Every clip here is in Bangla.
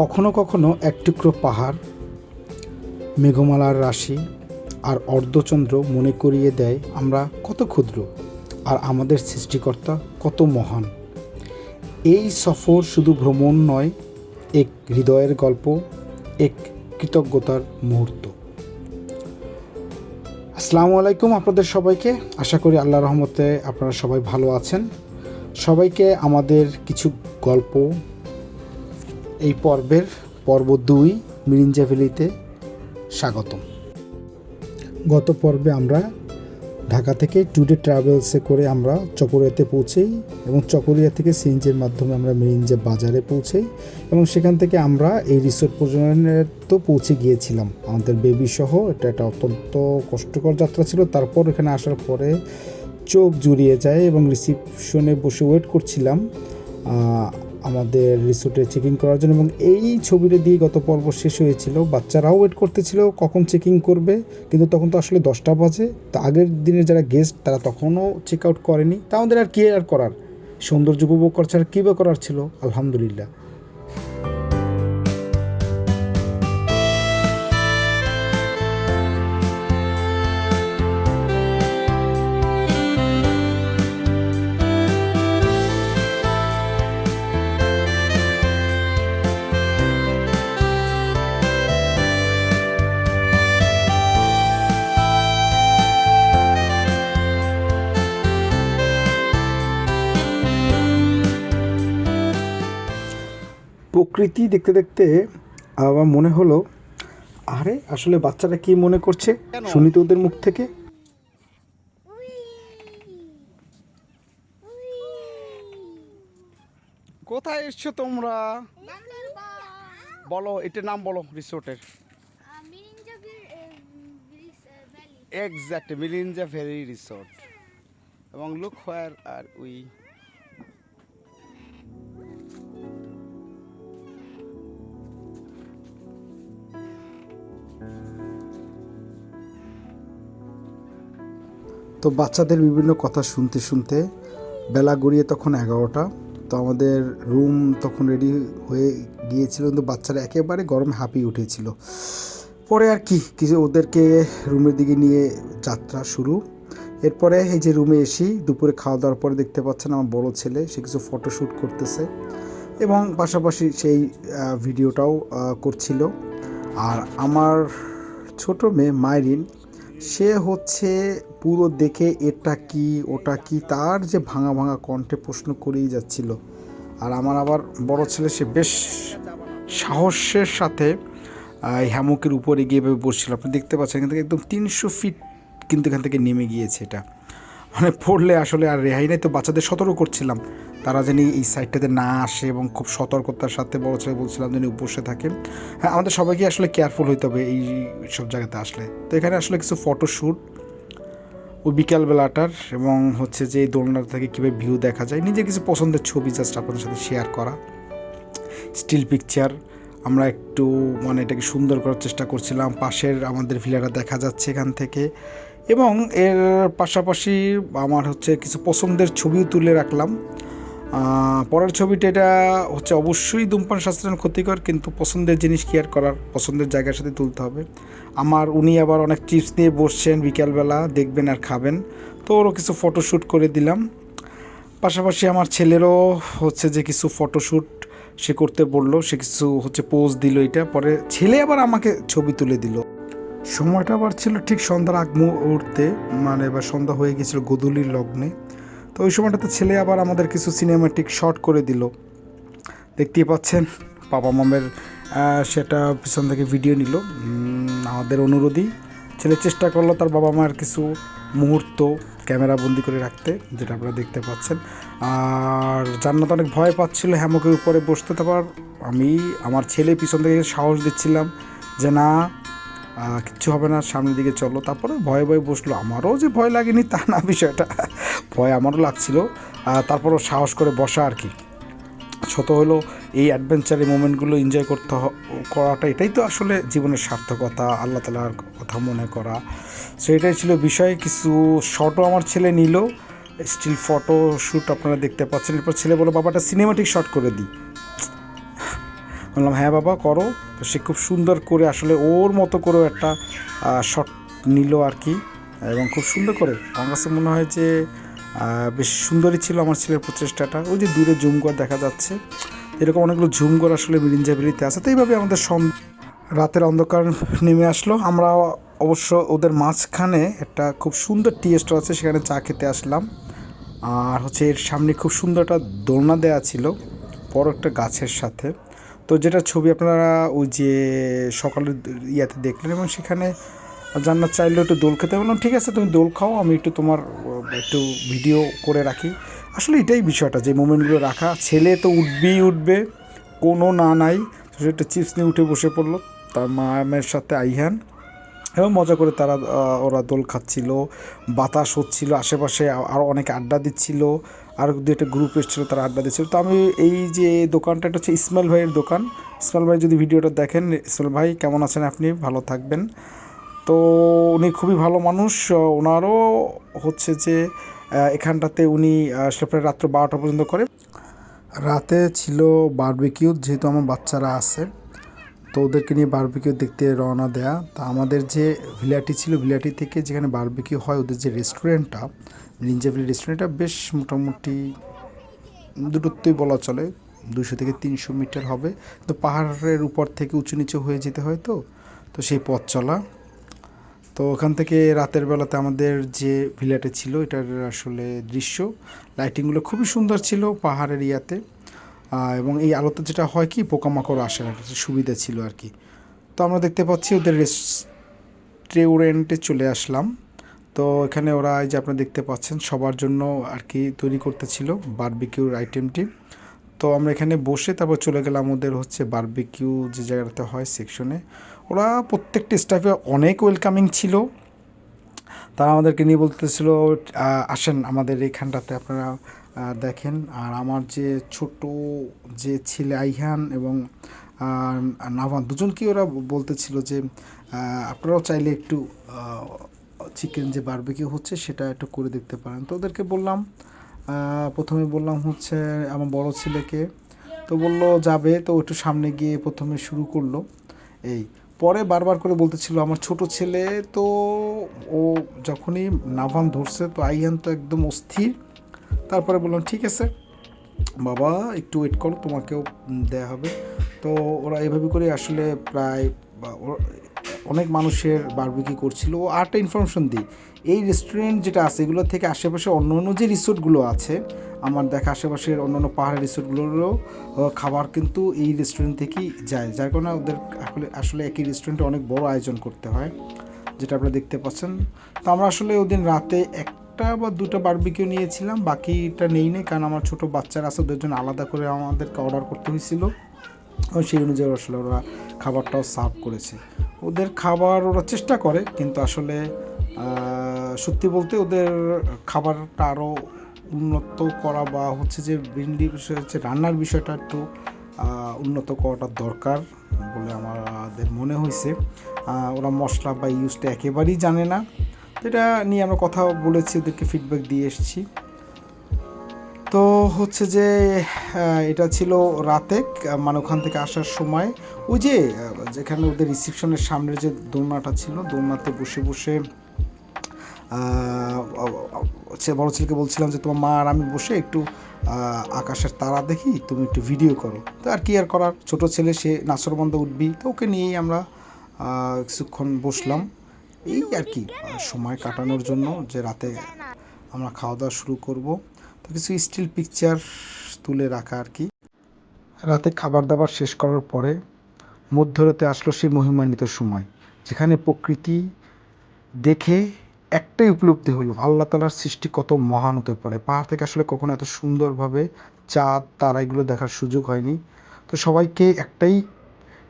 কখনো কখনো এক টুকরো পাহাড়, মেঘমালার রাশি আর অর্ধচন্দ্র মনে করিয়ে দেয় আমরা কত ক্ষুদ্র আর আমাদের সৃষ্টিকর্তা কত মহান। এই সফর শুধু ভ্রমণ নয়, এক হৃদয়ের গল্প, এক কৃতজ্ঞতার মুহূর্ত। আসসালামু আলাইকুম আপনাদের সবাইকে। আশা করি আল্লাহ রহমতে আপনারা সবাই ভালো আছেন। সবাইকে আমাদের কিছু গল্প এই পর্বের পর্ব দুই মিরিঞ্জা ভ্যালিতে স্বাগতম। গত পর্বে আমরা ঢাকা থেকে টুডে ট্রাভেলসে করে আমরা চকরিয়াতে পৌঁছেই এবং চকরিয়া থেকে সিএনজির মাধ্যমে আমরা মিরিঞ্জা বাজারে পৌঁছেই এবং সেখান থেকে আমরা এই রিসোর্ট পর্যন্ত তো পৌঁছে গিয়েছিলাম। আমাদের বেবি সহ, এটা একটা অত্যন্ত কষ্টকর যাত্রা ছিল। তারপর এখানে আসার পরে চোখ জুড়িয়ে যায় এবং রিসিপশনে বসে ওয়েট করছিলাম। আমাদের রিসোর্টে চেকিং করার জন্য এবং এই ছবিটা দিয়ে গত পর্ব শেষ হয়েছিল। বাচ্চারাও ওয়েট করতেছিল, কখন চেকিং করবে? কিন্তু তখন তো আসলে দশটা বাজে। তো আগের দিনের যারা গেস্ট তারা তখনও চেক আউট করেনি। তা আমাদের আর কি আর করার? সৌন্দর্য উপভোগ করছে আর কী বা করার ছিল? আলহামদুলিল্লাহ। প্রকৃতি দেখতে দেখতে আমার মনে হলো আরে আসলে বাচ্চারা কি মনে করছে? শুনি তো ওদের মুখ থেকে। কোথায় এসছো তোমরা? বলো এটার নাম বলো রিসোর্টের। এক্স্যাক্ট মিলিনজা ভ্যালি রিসোর্ট। এবং লুক হোয়ার আর উই? তো বাচ্চাদের বিভিন্ন কথা শুনতে শুনতে বেলা গড়িয়ে তখন এগারোটা। তো আমাদের রুম তখন রেডি হয়ে গিয়েছিল, কিন্তু বাচ্চারা একেবারে গরমে হাঁপিয়ে উঠেছিল। পরে আর কি, কিছু ওদেরকে রুমের দিকে নিয়ে যাত্রা শুরু। এরপরে এই যে রুমে এসি, দুপুরে খাওয়া দাওয়ার পরে দেখতে পাচ্ছেন আমার বড় ছেলে, সে কিছু ফটোশ্যুট করতেছে এবং পাশাপাশি সেই ভিডিওটাও করছিল। আর আমার ছোট মেয়ে মাইরিন সে হচ্ছে পুরো দেখে এটা কি, ওটা কি, তার যে ভাঙা ভাঙা কণ্ঠে প্রশ্ন করেই যাচ্ছিল। আর আমার আবার বড় ছেলে, সে বেশ সাহসের সাথে হ্যামুকের হ্যামকের উপরে গিয়ে বসছিল। আপনি দেখতে পাচ্ছেন এখান থেকে একদম তিনশো ফিট কিন্তু এখান থেকে নেমে গিয়েছে এটা। মানে পড়লে আসলে আর রেহাই নেই। তো বাচ্চাদের সতর্ক করছিলাম। তারা যেন এই সাইডটাতে না আসে এবং খুব সতর্কতার সাথে বড় ছেলে বলছিলাম যেন বসে থাকে হ্যাঁ আমাদের সবাইকে আসলে কেয়ারফুল হইতে হবে এই সব জায়গাতে আসলে। তো এখানে আসলে কিছু ফটোশ্যুট ও বিকালবেলাটার এবং হচ্ছে যে এই দোলনার থেকে কীভাবে ভিউ দেখা যায়। নিজের কিছু পছন্দের ছবি জাস্ট আপনাদের সাথে শেয়ার করা। স্টিল পিকচার আমরা একটু মানে এটাকে সুন্দর করার চেষ্টা করছিলাম। পাশের আমাদের ভিলাটা দেখা যাচ্ছে এখান থেকে। এবং এর পাশাপাশি আমার হচ্ছে কিছু পছন্দের ছবিও তুলে রাখলাম। পরের ছবিটা এটা হচ্ছে অবশ্যই ধূমপান স্বাস্থ্যের ক্ষতিকর, কিন্তু পছন্দের জিনিস কেয়ার করার? পছন্দের জায়গার সাথে তুলতে হবে। আমার, উনি আবার অনেক চিপস নিয়ে বসছেন বিকালবেলা, দেখবেন আর খাবেন। তো ওরও কিছু ফটোশ্যুট করে দিলাম। পাশাপাশি আমার ছেলেরও হচ্ছে যে কিছু ফটোশ্যুট সে করতে বলল, সে কিছু হচ্ছে পোজ দিল এটা। পরে ছেলে আবার আমাকে ছবি তুলে দিল। সময়টা আবার ছিল ঠিক সন্ধ্যার আগ মুহূর্তে মানে এবার সন্ধ্যা হয়ে গেছিল গোধূলির লগ্নে। তো ওই সময়টাতে ছেলে আবার আমাদের কিছু সিনেমাটিক শট করে দিল। দেখতেই পাচ্ছেন, বাবা মামের সেটা পিছন থেকে ভিডিও নিল। আমাদের অনুরোধই ছেলে চেষ্টা করল তার বাবা মায়ের কিছু মুহূর্ত ক্যামেরা বন্দি করে রাখতে, যেটা আপনারা দেখতে পাচ্ছেন। আর জান্নাত অনেক ভয় পাচ্ছিল হ্যামকের উপরে বসতে, তারপর আমি, আমার ছেলে পিছন থেকে সাহস দিচ্ছিলাম যে না কিচ্ছু হবে না, সামনের দিকে চলো। তারপরে ভয়ে ভয়ে বসল। আমারও যে ভয় লাগেনি তা না বিষয়টা। ভয় আমারও লাগছিল। তারপরও সাহস করে বসা আর কি। ছোট হলো এই অ্যাডভেঞ্চারি মোমেন্টগুলো এনজয় করতে করাটা এটাই তো আসলে জীবনের সার্থকতা, আল্লাহ তালার কথা মনে করা। সো এটাই ছিল বিষয়ে। কিছু শটও আমার ছেলে নিল। স্টিল ফটো শ্যুট আপনারা দেখতে পাচ্ছেন। এরপর ছেলে বলো বাবাটা সিনেমাটিক শট করে দিই। বললাম হ্যাঁ বাবা, করো। তো সে খুব সুন্দর করে আসলে ওর মতো করেও একটা শট নিল আর কি, এবং খুব সুন্দর করে। আমার কাছে মনে হয় যে বেশ সুন্দরই ছিল আমার ছেলের প্রচেষ্টাটা। ওই যে দূরে জুমঘর দেখা যাচ্ছে। এরকম অনেকগুলো ঝুমঘর আসলে মিরিঞ্জাবিলিতে আছে। তো এইভাবে আমাদের সন, রাতের অন্ধকার নেমে আসলো। আমরা অবশ্য ওদের মাঝখানে একটা খুব সুন্দর টি স্টল আছে, সেখানে চা খেতে আসলাম। আর হচ্ছে এর সামনে খুব সুন্দর একটা দোলনা দেওয়া ছিল, বড় একটা গাছের সাথে। তো যেটা ছবি আপনারা ওই যে সকালের ইয়াতে দেখলেন এবং সেখানে জান্নাত চাইলেও একটু দোল খেতে বললাম, ঠিক আছে, তুমি দোল খাও, আমি একটু তোমার, একটু ভিডিও করে রাখি। আসলে এটাই বিষয়টা, যে মোমেন্টগুলো রাখা, ছেলে তো উঠবেই উঠবে, কোনো না নাই। একটা চিপস নিয়ে উঠে বসে পড়ল, তার মায়ের সাথে আইহান, এবং মজা করে তারা ওরা দোল খাচ্ছিল, বাতাস হচ্ছিল, আশেপাশে আরও অনেকে আড্ডা দিচ্ছিল। আর দু একটা গ্রুপ এসেছিল, তারা আড্ডা দিয়েছিল। তো আমি এই যে দোকানটা, এটা হচ্ছে ইসমাইল ভাইয়ের দোকান। ইসমাইল ভাই যদি ভিডিওটা দেখেন, ইসমাইল ভাই, কেমন আছেন আপনি? ভালো থাকবেন। তো উনি খুবই ভালো মানুষ। ওনারও হচ্ছে যে এখানটাতে উনি আসলে রাত্র বারোটা পর্যন্ত করে। রাতে ছিল বারবিকিউ যেহেতু আমার বাচ্চারা আছে। তো ওদেরকে নিয়ে বারবিকিউ দেখতে রওনা দেয়া। তা আমাদের যে ভিলাটি ছিল, ভিলাটি থেকে যেখানে বারবিকিউ হয়, ওদের যে রেস্টুরেন্টটা নিঞ্জাভিলি রেস্টুরেন্টটা বেশ মোটামুটি দূরত্বই বলা চলে। দুশো থেকে তিনশো মিটার হবে। তো পাহাড়ের উপর থেকে উঁচু নিচু হয়ে যেতে হয় তো। তো সেই পথ চলা। তো ওখান থেকে রাতের বেলাতে আমাদের যে ভিলাটে ছিল, এটার আসলে দৃশ্য। লাইটিংগুলো খুবই সুন্দর ছিল পাহাড়ের ইয়াতে। এবং এই আলোতে যেটা হয় কি, পোকামাকড় আসে না সুবিধা ছিল আর কি। তো আমরা দেখতে পাচ্ছি ওদের রেস্টুরেন্টে চলে আসলাম। তো এখানে ওরা এই যে আপনারা দেখতে পাচ্ছেন সবার জন্য আর কি তৈরি করতেছিল বারবিকিউর আইটেমটি তো আমরা এখানে বসে তারপর চলে গেলাম ওদের হচ্ছে বারবিকিউ যে জায়গাটাতে হয় সেকশনে ওরা প্রত্যেকটা স্টাফে অনেক ওয়েলকামিং ছিল। তারা আমাদেরকে নিয়ে বলতেছিল আসেন আমাদের এইখানটাতে আপনারা দেখেন। আর আমার যে ছোট যে ছেলে আইহান এবং নাভান দুজনকে ওরা বলতেছিল যে আপনারাও চাইলে একটু চিকেন যে বারবিকিউ হচ্ছে, সেটা একটু করে দেখতে পারেন। তো ওদেরকে বললাম প্রথমে বললাম হচ্ছে আমার বড় ছেলেকে। তো বলল, যাবে। তো একটু সামনে গিয়ে প্রথমে শুরু করল। এই, পরে বারবার করে বলতেছিল, আমার ছোট ছেলে তো ও যখনই নাভান ধরছে, তো আইয়ান তো একদম অস্থির। তারপরে বললাম, ঠিক আছে, বাবা, একটু ওয়েট করো, তোমাকেও দেয়া হবে। তো ওরা এভাবে করে আসলে প্রায় অনেক মানুষের বারবিকি করছিল। ও আরেকটা ইনফরমেশন দিই। এই রেস্টুরেন্ট যেটা আছে, এগুলো থেকে আশেপাশে অন্য অন্য যে রিসোর্টগুলো আছে, আমার দেখা আশেপাশের অন্য অন্য পাহাড়ের রিসোর্টগুলোরও খাবার কিন্তু এই রেস্টুরেন্ট থেকেই যায়। যার কারণে ওদের আসলে একই রেস্টুরেন্টে অনেক বড় আয়োজন করতে হয়, যেটা আপনারা দেখতে পাচ্ছেন। তো আমরা আসলে ওদিন রাতে একটা বা দুটো বারবিকিউ নিয়েছিলাম, বাকিটা নেই নেই কারণ আমার ছোটো বাচ্চারা আছে, ওদের জন্য আলাদা করে আমাদেরকে অর্ডার করতে হয়েছিল। এবং সেই অনুযায়ী আসলে ওরা খাবারটাও সার্ভ করেছে। ওদের খাবার ওরা চেষ্টা করে, কিন্তু আসলে সত্যি বলতে ওদের খাবারটা আরও উন্নত করা বা হচ্ছে যে মেনলি বিষয় হচ্ছে রান্নার বিষয়টা একটু উন্নত করাটা দরকার বলে আমাদের মনে হয়েছে। ওরা মশলা বা ইউজটা একেবারেই জানে না। এটা নিয়ে আমরা কথা বলেছি, ওদেরকে ফিডব্যাক দিয়ে এসেছি। তো হচ্ছে যে এটা ছিল রাতে মানে ওখান থেকে আসার সময়। ওই যে যেখানে ওদের রিসিপশনের সামনের যে দোলনাটা ছিল, দোলনাতে বসে বসে সে বড় ছেলেকে বলছিলাম যে, তোমার মা আর আমি বসে একটু আকাশের তারা দেখি, তুমি একটু ভিডিও করো। তো আর কি আর করার? ছোট ছেলে, সে নাসরবন্ধ উঠবি, তো ওকে নিয়েই আমরা কিছুক্ষণ বসলাম। এই আর কি সময় কাটানোর জন্য যে রাতে আমরা খাওয়া দাওয়া শুরু করব। তো কিছু স্টিল পিকচার তুলে রাখা আর কি। রাতে খাবার দাবার শেষ করার পরে মধ্যরাতে আসলো সেই মহিমান্বিত সময়, যেখানে প্রকৃতি দেখে একটাই উপলব্ধি হলো, আল্লাহ তালার সৃষ্টি কত মহান হতে পারে। পাহাড় থেকে আসলে কখনো এত সুন্দরভাবে চাঁদ, তারা এগুলো দেখার সুযোগ হয়নি। তো সবাইকে একটাই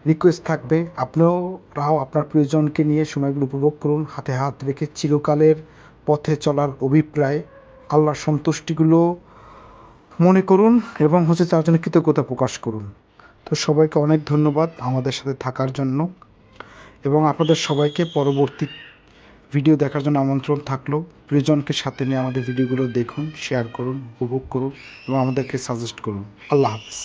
রিকোয়েস্ট থাকবে আপনারাও আপনার প্রিয়জনকে নিয়ে সময়গুলো উপভোগ করুন, হাতে হাত রেখে চিরকালের পথে চলার অভিপ্রায় আল্লাহর সন্তুষ্টিগুলো মনে করুন এবং হচ্ছে তার জন্য কৃতজ্ঞতা প্রকাশ করুন। তো সবাইকে অনেক ধন্যবাদ আমাদের সাথে থাকার জন্য এবং আপনাদের সবাইকে পরবর্তী ভিডিও দেখার জন্য আমন্ত্রণ থাকল। প্রিয়জনকে সাথে নিয়ে আমাদের ভিডিওগুলো দেখুন শেয়ার করুন, উপভোগ করুন এবং আমাদেরকে সাজেস্ট করুন। আল্লাহ হাফেজ।